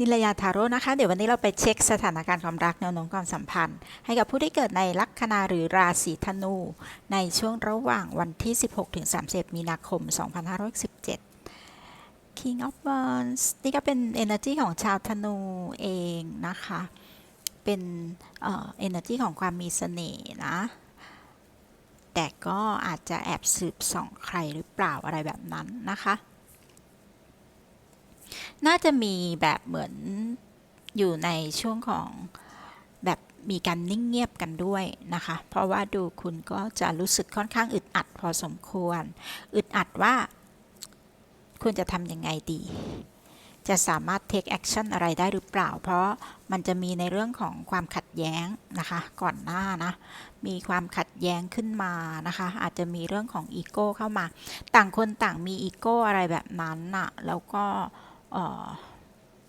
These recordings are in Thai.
นิลยาทาโร่นะคะ เดี๋ยววันนี้เราไปเช็คสถานการณ์ความรักแนวโน้มความสัมพันธ์ ให้กับผู้ที่เกิดในลัคนาหรือราศีธนู ในช่วงระหว่างวันที่ 16ถึง30 มีนาคม 2517 King of Wands นี่ก็เป็น energy ของชาวธนูเองนะคะ เป็นเอ่อ energy ของความมีเสน่ห์นะ แต่ก็อาจจะแอบสืบส่องใครหรือเปล่าอะไรแบบนั้นนะคะ น่าจะมีแบบเหมือนอยู่ในช่วงของแบบมีการนิ่งเงียบกันด้วยนะคะ เพราะว่าดูคุณก็จะรู้สึกค่อนข้างอึดอัดพอสมควร อึดอัดว่า คุณจะทำยังไงดี จะสามารถ take action อะไรได้หรือเปล่า เพราะมันจะมีในเรื่องของความขัดแย้งนะคะ ก่อนหน้านะ มีความขัดแย้งขึ้นมานะคะ อาจจะมีเรื่องของอีโก้เข้ามา ต่างคนต่างมีอีโก้อะไรแบบนั้นน่ะ แล้วก็เ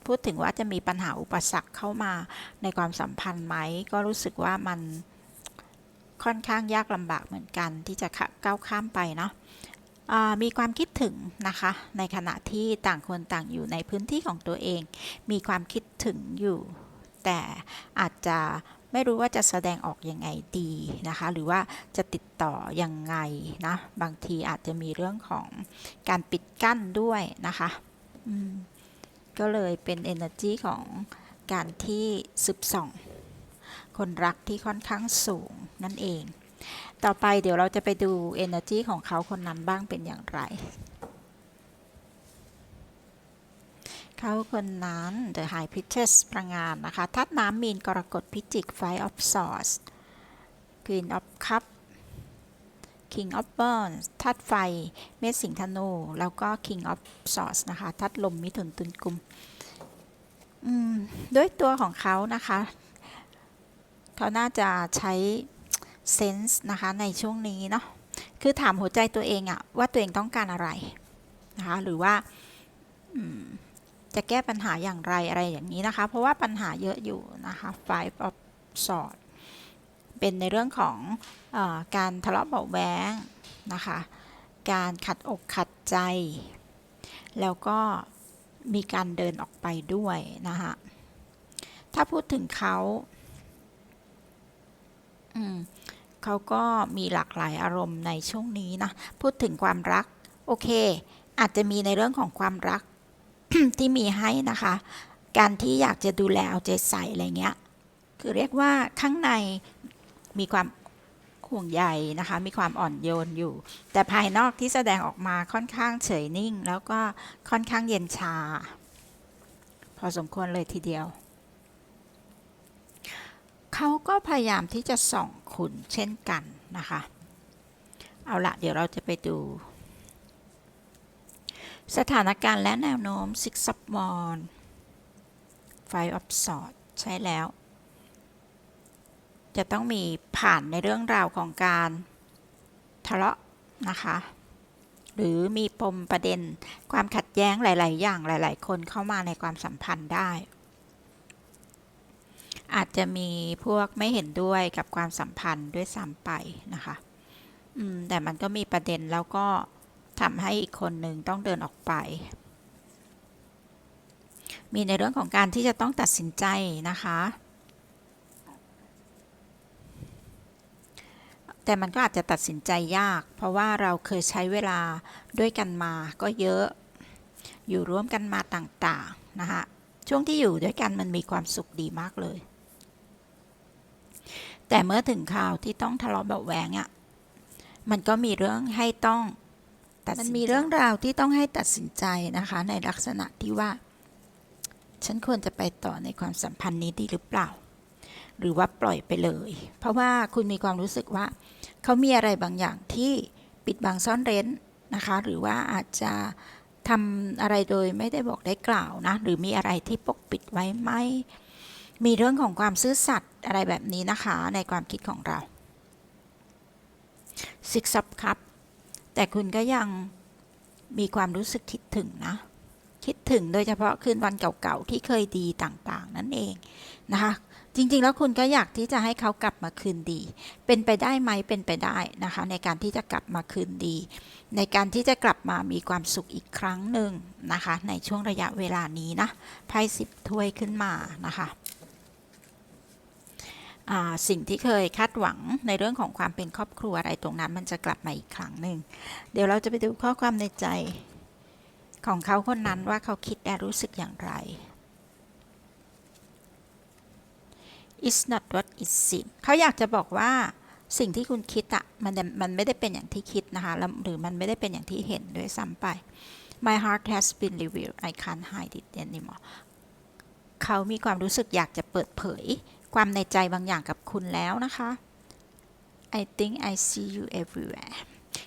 พูดถึงว่าจะมีปัญหาอุปสรรคเข้ามาในความสัมพันธ์ไหม ก็รู้สึกว่ามันค่อนข้างยากลำบากเหมือนกันที่จะก้าวข้ามไปเนาะมีความคิดถึงนะคะ ในขณะที่ต่างคนต่างอยู่ในพื้นที่ของตัวเอง มีความคิดถึงอยู่ แต่อาจจะไม่รู้ว่าจะแสดงออกยังไงดีนะคะ หรือว่าจะติดต่อยังไงนะ บางทีอาจจะมีเรื่องของการปิดกั้นด้วยนะคะ ก็เลยเป็น energy ของการที่สืบส่อง คนรักที่ค่อนข้างสูงนั่นเอง ต่อไปเดี๋ยวเราจะไปดู energy ของเขาคนนั้นบ้างเป็นอย่างไร เขาคนนั้น The High Priestess ประงานนะคะทัดน้ำมีนกรกฎพิจิก Five of Swords Queen of Cup King of Wands ทัดไฟ เมษสิงห์ธนู แล้วก็ King of Swords นะคะทัดลมมิถุนตุลกุมด้วยตัวของเขานะคะ เขาน่าจะใช้เซนส์นะคะในช่วงนี้เนาะ คือถามหัวใจตัวเองอะว่าตัวเองต้องการอะไรนะคะ หรือว่าจะแก้ปัญหาอย่างไรอะไรอย่างนี้นะคะ เพราะว่าปัญหาเยอะอยู่นะคะ Five of Swords เป็นในเรื่องของอการทะเลาะเบาะแว้งนะคะ การขัดอกขัดใจ แล้วก็มีการเดินออกไปด้วยนะคะถ้าพูดถึงเขาเขาก็มีหลากหลายอารมณ์ในช่วงนี้นะ พูดถึงความรัก โอเค อาจจะมีในเรื่องของความรักที่มีให้นะคะ การที่อยากจะดูแลเอาใจใส่อะไรเงี้ย คือเรียกว่าข้างใน มีความห่วงใยนะคะ มีความอ่อนโยนอยู่ แต่ภายนอกที่แสดงออกมาค่อนข้างเฉยนิ่ง แล้วก็ค่อนข้างเย็นชา พอสมควรเลยทีเดียว เขาก็พยายามที่จะส่องคุณเช่นกันนะคะ เอาละเดี๋ยวเราจะไปดู สถานการณ์และแนวโน้ม Six of Wands Five of s o r t ใช่แล้ว จะต้องมีผ่านในเรื่องราวของการทะเลาะนะคะ หรือมีปมประเด็นความขัดแย้งหลาย ๆ อย่างหลาย ๆ คนเข้ามาในความสัมพันธ์ได้ อาจจะมีพวกไม่เห็นด้วยกับความสัมพันธ์ด้วยซ้ำไปนะคะอืมแต่มันก็มีประเด็นแล้วก็ทำให้อีกคนหนึ่งต้องเดินออกไป มีในเรื่องของการที่จะต้องตัดสินใจนะคะ แต่มันก็อาจจะตัดสินใจยาก เพราะว่าเราเคยใช้เวลาด้วยกันมาก็เยอะ อยู่ร่วมกันมาต่างๆนะคะช่วงที่อยู่ด้วยกันมันมีความสุขดีมากเลย แต่เมื่อถึงข่าวที่ต้องทะเลาะเบาแหวงอะ่ะมันก็มีเรื่องให้ต้องตัดมันมีเรื่องราวที่ต้องให้ตัดสินใจนะคะ ในลักษณะที่ว่า ฉันควรจะไปต่อในความสัมพันธ์นี้ดีหรือเปล่า หรือว่าปล่อยไปเลย เพราะว่าคุณมีความรู้สึกว่า เขามีอะไรบางอย่างที่ปิดบังซ่อนเร้นนะคะ หรือว่าอาจจะทำอะไรโดยไม่ได้บอกได้กล่าวนะ หรือมีอะไรที่ปกปิดไว้ไหมมีเรื่องของความซื่อสัตย์อะไรแบบนี้นะคะ ในความคิดของเรา Six of Cups แต่คุณก็ยังมีความรู้สึกคิดถึงนะ คิดถึงโดยเฉพาะคืนวันเก่าๆ ที่เคยดีต่างๆ นั่นเองนะคะ จริงๆ แล้วคุณก็อยากที่จะให้เขากลับมาคืนดี เป็นไปได้ไหมเป็นไปได้นะคะ ในการที่จะกลับมาคืนดี ในการที่จะกลับมามีความสุขอีกครั้งหนึ่งนะคะ ในช่วงระยะเวลานี้นะไพ่สิบถ้วยขึ้นมานะคะสิ่งที่เคยคาดหวังในเรื่องของความเป็นครอบครัวอะไรตรงนั้น มันจะกลับมาอีกครั้งหนึ่งเดี๋ยวเราจะไปดูข้อความในใจของเขาคนนั้นว่าเขาคิดและรู้สึกอย่างไร is not what it seems เขาอยากจะบอกว่าสิ่งที่คุณคิดอะมันมันไม่ได้เป็นอย่างที่คิดนะคะหรือมันไม่ได้เป็นอย่างที่เห็นด้วยซ้ำไป my heart has been revealed I can't hide it anymore เขามีความรู้สึกอยากจะเปิดเผย ความในใจบางอย่างกับคุณแล้วนะคะ I think I see you everywhere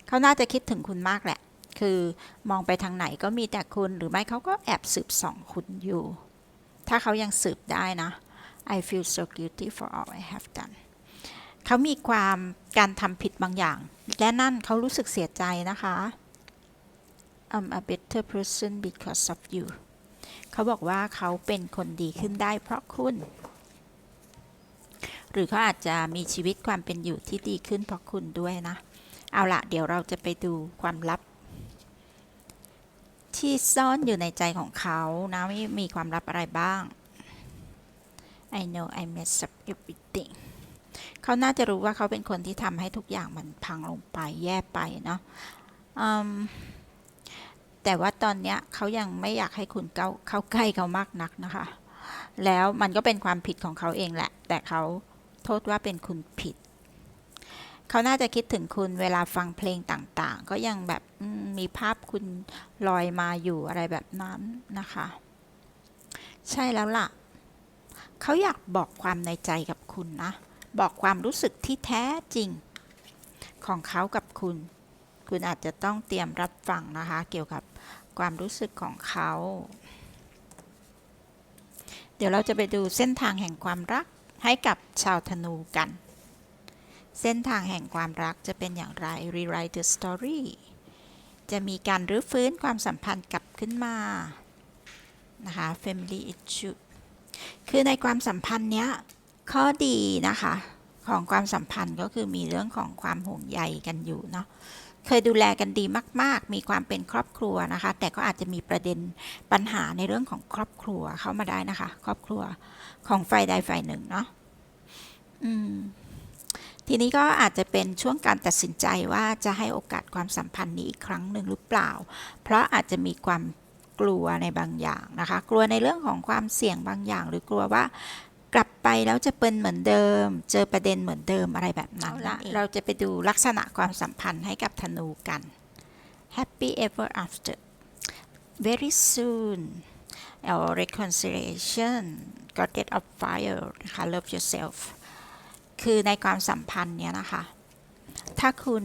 เขาน่าจะคิดถึงคุณมากแหละ คือมองไปทางไหนก็มีแต่คุณ หรือไม่เขาก็แอบสืบส่องคุณอยู่ ถ้าเขายังสืบได้นะ I feel so guilty for all I have done เขามีความการทำผิดบางอย่าง และนั่นเขารู้สึกเสียใจนะคะ I'm a better person because of you เขาบอกว่าเขาเป็นคนดีขึ้นได้เพราะคุณ หรือเขาอาจจะมีชีวิตความเป็นอยู่ที่ดีขึ้นเพราะคุณด้วยนะ เอาละเดี๋ยวเราจะไปดูความลับ ที่ซ่อนอยู่ในใจของเขานะมีความลับอะไรบ้าง I know I mess up everything เขาน่าจะรู้ว่าเขาเป็นคนที่ทำให้ทุกอย่างมันพังลงไปแย่ไปเนาะแต่ว่าตอนเนี้ยเขายังไม่อยากให้คุณเข้าเข้าใกล้เขามากนักนะคะ แล้วมันก็เป็นความผิดของเขาเองแหละ แต่เขาโทษว่าเป็นคุณผิด เขาน่าจะคิดถึงคุณเวลาฟังเพลงต่างๆ ก็ยังแบบมมีภาพคุณลอยมาอยู่อะไรแบบนั้นนะคะ ใช่แล้วล่ะ เขาอยากบอกความในใจกับคุณนะ บอกความรู้สึกที่แท้จริง ของเขากับคุณ คุณอาจจะต้องเตรียมรับฟังนะคะ เกี่ยวกับความรู้สึกของเขา เดี๋ยวเราจะไปดูเส้นทางแห่งความรักให้กับชาวธนูกัน เส้นทางแห่งความรักจะเป็นอย่างไร rewrite the story จะมีการรื้อฟื้นความสัมพันธ์กลับขึ้นมา นะคะ family issue คือในความสัมพันธ์เนี้ยข้อดีนะคะของความสัมพันธ์ก็คือมีเรื่องของความห่วงใยกันอยู่เนาะเคยดูแลกันดีมาก ๆ มีความเป็นครอบครัวนะคะ แต่ก็อาจจะมีประเด็นปัญหาในเรื่องของครอบครัวเข้ามาได้นะคะ ครอบครัวของฝ่ายใดฝ่ายหนึ่งเนาะอืมทีนี้ก็อาจจะเป็นช่วงการตัดสินใจว่าจะให้โอกาสความสัมพันธ์นี้อีกครั้งหนึ่งหรือเปล่า เพราะอาจจะมีความ กลัวในบางอย่างนะคะ กลัวในเรื่องของความเสี่ยงบางอย่าง หรือกลัวว่ากลับไปแล้วจะเป็นเหมือนเดิม เจอประเด็นเหมือนเดิมอะไรแบบนั้นละเราจะไปดูลักษณะความสัมพันธ์ให้กับธนูกัน Happy ever after very soon our reconciliation goddess of fire นะคะ love yourself คือในความสัมพันธ์เนี้ยนะคะ ถ้าคุณ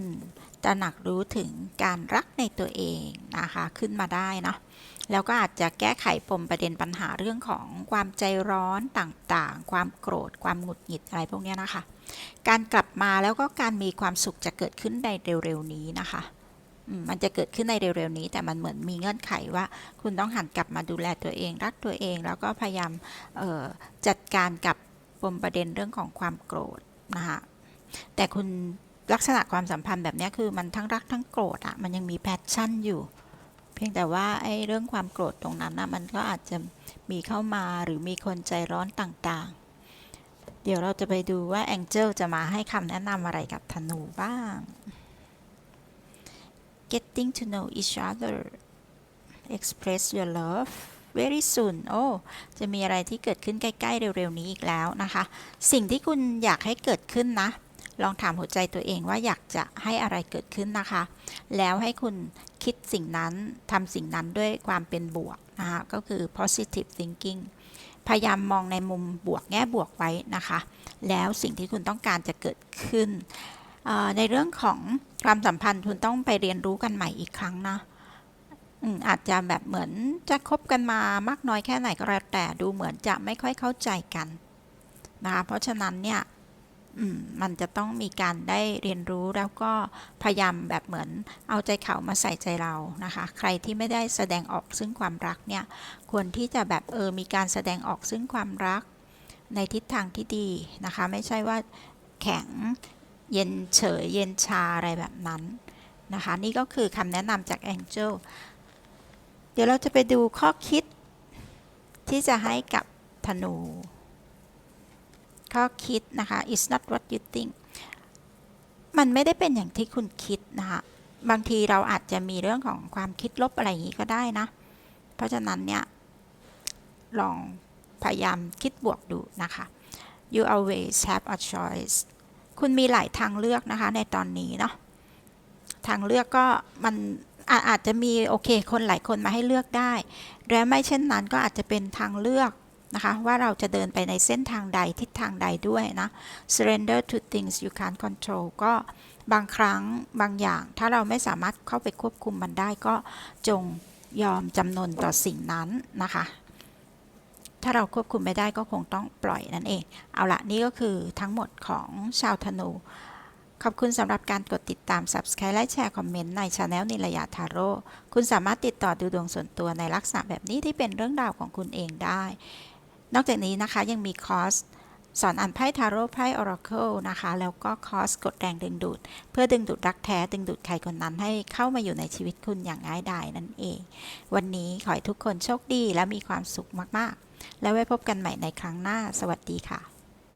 ตระหนักรู้ถึงการรักในตัวเองนะคะขึ้นมาได้เนาะแล้วก็อาจจะแก้ไขปมประเด็นปัญหาเรื่องของความใจร้อนต่างๆ ความโกรธ ความหงุดหงิดอะไรพวกนี้นะคะ การกลับมาแล้วก็การมีความสุขจะเกิดขึ้นในเร็วๆนี้นะคะมันจะเกิดขึ้นในเร็วๆนี้ แต่มันเหมือนมีเงื่อนไขว่า คุณต้องหันกลับมาดูแลตัวเอง รักตัวเอง แล้วก็พยายามจัดการกับปมประเด็นเรื่องของความโกรธนะคะแต่คุณ ลักษณะความสัมพันธ์แบบนี้คือมันทั้งรักทั้งโกรธอะมันยังมีแพชชั่นอยู่ เพียงแต่ว่าไอ้เรื่องความโกรธตรงนั้นนะมันก็อาจจะมีเข้ามาหรือมีคนใจร้อนต่างๆ เดี๋ยวเราจะไปดูว่าแองเจิลจะมาให้คำแนะนำอะไรกับธนูบ้าง getting to know each other express your love very soon โอ้ จะมีอะไรที่เกิดขึ้นใกล้ ๆ เร็ว ๆ นี้อีกแล้วนะคะ สิ่งที่คุณอยากให้เกิดขึ้นนะ ลองถามหัวใจตัวเองว่าอยากจะให้อะไรเกิดขึ้นนะคะ แล้วให้คุณคิดสิ่งนั้นทำสิ่งนั้นด้วยความเป็นบวกนะคะก็คือ positive thinking พยายามมองในมุมบวกแง่บวกไว้นะคะ แล้วสิ่งที่คุณต้องการจะเกิดขึ้น ในเรื่องของความสัมพันธ์คุณต้องไปเรียนรู้กันใหม่อีกครั้งนะอาจจะแบบเหมือนจะคบกันมามากน้อยแค่ไหนก็แล้วแต่ดูเหมือนจะไม่ค่อยเข้าใจกันนะคะเพราะฉะนั้นเนี่ย มันจะต้องมีการได้เรียนรู้แล้วก็พยายามแบบเหมือนเอาใจเขามาใส่ใจเรานะคะ ใครที่ไม่ได้แสดงออกซึ่งความรักเนี่ยควรที่จะแบบเออมีการแสดงออกซึ่งความรักในทิศทางที่ดีนะคะ ไม่ใช่ว่าแข็งเย็นเฉยเย็นชาอะไรแบบนั้นนะคะ นี่ก็คือคำแนะนำจาก Angel เดี๋ยวเราจะไปดูข้อคิดที่จะให้กับธนู ข้อคิดนะคะ it's not what you think มันไม่ได้เป็นอย่างที่คุณคิดนะคะบางทีเราอาจจะมีเรื่องของความคิดลบอะไรอย่างนี้ก็ได้นะ เพราะฉะนั้นเนี่ย ลองพยายามคิดบวกดูนะคะ you always have a choice คุณมีหลายทางเลือกนะคะในตอนนี้เนาะทางเลือกก็มันอาอาจจะมีโอเคคนหลายคนมาให้เลือกได้ และไม่เช่นนั้นก็อาจจะเป็นทางเลือก นะคะว่าเราจะเดินไปในเส้นทางใดทิศทางใดด้วยนะ surrender to things you can't control ก็บางครั้งบางอย่าง ถ้าเราไม่สามารถเข้าไปควบคุมมันได้ก็จงยอมจำนนต่อสิ่งนั้นนะคะ ถ้าเราควบคุมไม่ได้ก็คงต้องปล่อยนั่นเอง เอาละนี่ก็คือทั้งหมดของชาวธนู ขอบคุณสำหรับการกดติดตาม Subscribe และแชร์คอมเมนต์ในช anel นิลยาทาโร่คุณสามารถติดต่อดูดวงส่วนตัวในลักษณะแบบนี้ที่เป็นเรื่องราวของคุณเองได้ นอกจากนี้นะคะยังมีคอร์สสอนอ่านไพ่ทาโร่ไพ่ออราเคิลนะคะ แล้วก็คอร์สกดแรงดึงดูด เพื่อดึงดูดรักแท้ ดึงดูดใครคนนั้นให้เข้ามาอยู่ในชีวิตคุณอย่างง่ายดายนั่นเอง วันนี้ขอให้ทุกคนโชคดีและมีความสุขมาก ๆ แล้วไว้พบกันใหม่ในครั้งหน้า สวัสดีค่ะ